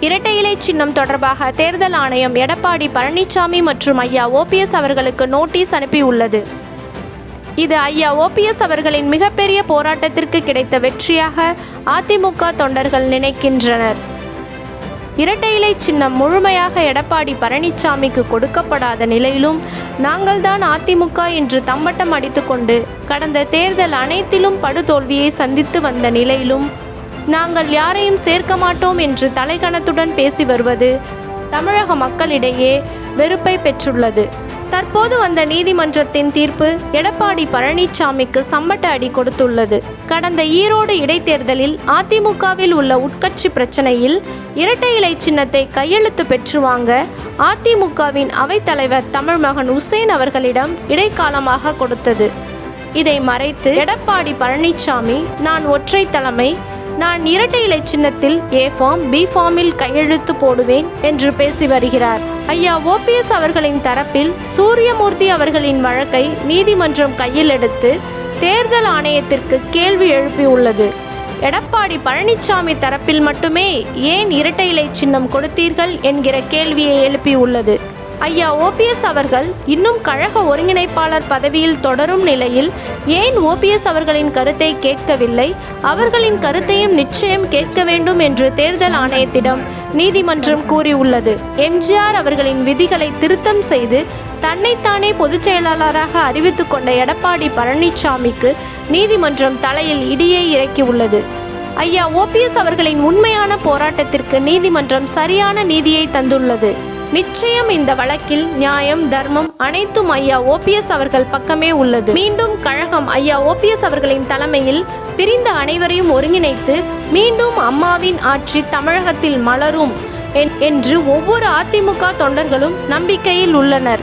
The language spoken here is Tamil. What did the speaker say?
இரட்டை இலை சின்னம் தொடர்பாக தேர்தல் ஆணையம் எடப்பாடி பழனிசாமி மற்றும் ஐயா ஓபிஎஸ் அவர்களுக்கு நோட்டீஸ் அனுப்பியுள்ளது. இது ஐயா ஓபிஎஸ் அவர்களின் மிகப்பெரிய போராட்டத்திற்கு கிடைத்த வெற்றியாக அதிமுக தொண்டர்கள் நினைக்கின்றனர். இரட்டை இலை சின்னம் முழுமையாக எடப்பாடி பழனிசாமிக்கு கொடுக்கப்படாத நிலையிலும் நாங்கள்தான் அதிமுக என்று தம்பட்டம் அடித்துக்கொண்டு கடந்த தேர்தல் அனைத்திலும் படுதோல்வியை சந்தித்து வந்த நிலையிலும் நாங்கள் யாரையும் சேர்க்க மாட்டோம் என்று தலைகணத்துடன் பேசி வருவது தமிழக மக்களிடையே வெறுப்பை பெற்றுள்ளது. தற்போது வந்த நீதிமன்றத்தின் தீர்ப்பு எடப்பாடி பழனிசாமிக்கு சம்பட்ட அடி கொடுத்துள்ளது. கடந்த ஈரோடு இடைத்தேர்தலில் அதிமுகவில் உள்ள உட்கட்சி பிரச்சனையில் இரட்டை இலை சின்னத்தை கையெழுத்து பெற்று வாங்க அதிமுகவின் அவைத்தலைவர் தமிழ்மகன் உசேன் அவர்களிடம் இடைக்காலமாக கொடுத்தது. இதை மறைத்து எடப்பாடி பழனிசாமி நான் ஒற்றை தலைமை நான் இரட்டை இலை சின்னத்தில் ஏ ஃபார்ம் பி ஃபார்மில் கையெழுத்து போடுவேன் என்று பேசி வருகிறார். ஐயா ஓபிஎஸ் அவர்களின் தரப்பில் சூரியமூர்த்தி அவர்களின் வழக்கை நீதிமன்றம் கையில் எடுத்து தேர்தல் ஆணையத்திற்கு கேள்வி எழுப்பியுள்ளது எடப்பாடி பழனிசாமி தரப்பில் மட்டுமே ஏன் இரட்டை இலை சின்னம் கொடுத்தீர்கள் என்கிற கேள்வியை எழுப்பியுள்ளது ஐயா ஓபிஎஸ் அவர்கள் இன்னும் கழக ஒருங்கிணைப்பாளர் பதவியில் தொடரும் நிலையில் ஏன் ஓபிஎஸ் அவர்களின் கருத்தை கேட்கவில்லை? அவர்களின் கருத்தையும் நிச்சயம் கேட்க வேண்டும் என்று தேர்தல் ஆணையத்திடம் நீதிமன்றம் கூறியுள்ளது. எம்ஜிஆர் அவர்களின் விதிகளை திருத்தம் செய்து தன்னைத்தானே பொதுச் செயலாளராக அறிவித்துக் கொண்ட எடப்பாடி பழனிசாமிக்கு நீதிமன்றம் தலையில் இடியை இறக்கியுள்ளது. ஐயா ஓபிஎஸ் அவர்களின் உண்மையான போராட்டத்திற்கு நீதிமன்றம் சரியான நீதியை தந்துள்ளது. நிச்சயம் இந்த வழக்கில் நியாயம் தர்மம் அனைத்தும் ஐயா ஓபிஎஸ் அவர்கள் பக்கமே உள்ளது. மீண்டும் கழகம் ஐயா ஓபிஎஸ் அவர்களின் தலைமையில் பிரிந்த அனைவரையும் ஒருங்கிணைத்து மீண்டும் அம்மாவின் ஆட்சி தமிழகத்தில் மலரும் என்- என்று ஒவ்வொரு அதிமுக தொண்டர்களும் நம்பிக்கையில் உள்ளனர்.